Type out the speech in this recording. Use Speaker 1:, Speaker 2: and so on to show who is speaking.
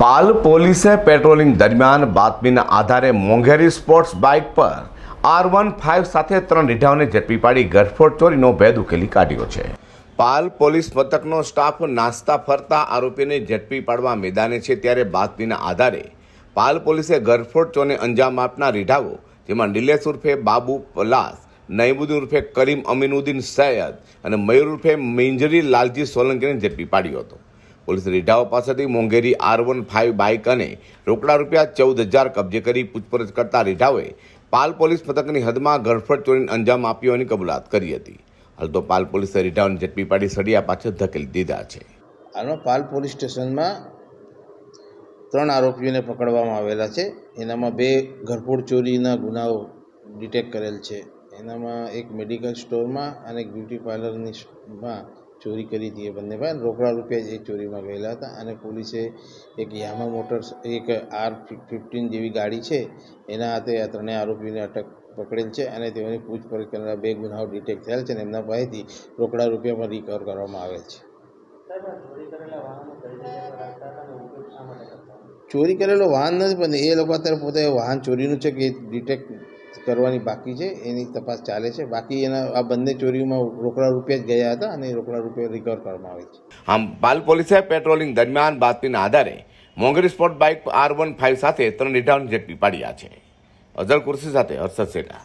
Speaker 1: પાલ પોલીસે પેટ્રોલિંગ દરમિયાન બાતમીના આધારે મોંઘેરી સ્પોર્ટ્સ બાઇક પર આર વન ફાઇવ સાથે ત્રણ રીઢાઓને ઝડપી પાડી ગરફોડ ચોરીનો ભેદ ઉકેલી કાઢ્યો છે. પાલ પોલીસ મથકનો સ્ટાફ નાસ્તા ફરતા આરોપીને ઝડપી પાડવા મેદાને છે ત્યારે બાતમીના આધારે પાલ પોલીસે ગરફોડ ચોરને અંજામ આપનાર રીઢાઓ, જેમાં નિલેશ ઉર્ફે બાબુ પલાસ નઈમુદ્દીન ઉર્ફે કરીમ અમીનુદ્દીન સૈયદ અને મયુર ઉર્ફે મિંજરી લાલજી સોલંકીને ઝડપી પાડ્યો હતો. પોલીસે રીઢાઓ પાસેથી મોંઘેરી આર વન ફાઇવ બાઇક અને રોકડા રૂપિયા ચૌદ હજાર કબજે કરી પૂછપરછ કરતા રીઢાઓએ પાલ પોલીસ મથકની હદમાં ગરફડ ચોરીને અંજામ આપ્યો હોવાની કબૂલાત કરી હતી. હાલ તો પાલ પોલીસે રીઢાઓને ઝડપી પાડી સળિયા પાછળ ધકેલી દીધા છે.
Speaker 2: હાલમાં પાલ પોલીસ સ્ટેશનમાં ત્રણ આરોપીઓને પકડવામાં આવેલા છે. એનામાં બે ઘરફોડ ચોરીના ગુનાઓ ડિટેક્ટ કરેલ છે. એનામાં એક મેડિકલ સ્ટોરમાં અને એક બ્યુટી પાર્લરની માં ચોરી કરી હતી એ બંને ભાઈ. રોકડા રૂપિયા જ એ ચોરીમાં ગયેલા હતા અને પોલીસે એક યામા મોટર્સ, એક આર ફિફ્ટીન જેવી ગાડી છે, એના હાથે આ ત્રણેય આરોપીઓને અટક પકડેલ છે અને તેઓની પૂછપરછ કરનારા બે ગુનાઓ ડિટેક્ટ થયેલ છે અને એમના પાસેથી રોકડા રૂપિયા પણ રિકવર કરવામાં આવેલ છે. ચોરી કરેલો વાહન નથી, પણ એ લોકો અત્યારે પોતે વાહન ચોરીનું છે કે ડિટેક્ટ કરવાની બાકી છે, એની તપાસ ચાલે છે. બાકી એના, આ બંને ચોરીઓમાં રોકડા રૂપિયા જ ગયા હતા અને રોકડા રૂપિયા રિકવર કરવામાં આવે છે.
Speaker 1: આમ પાલ પોલીસે પેટ્રોલિંગ દરમિયાન બાતમીના આધારે મોંઘરી sport bike R one five સાથે ત્રણ ઇઠાવન જેટલી પાડ્યા છે. અઝર કુર્સી સાથે હર્ષદ સેઠા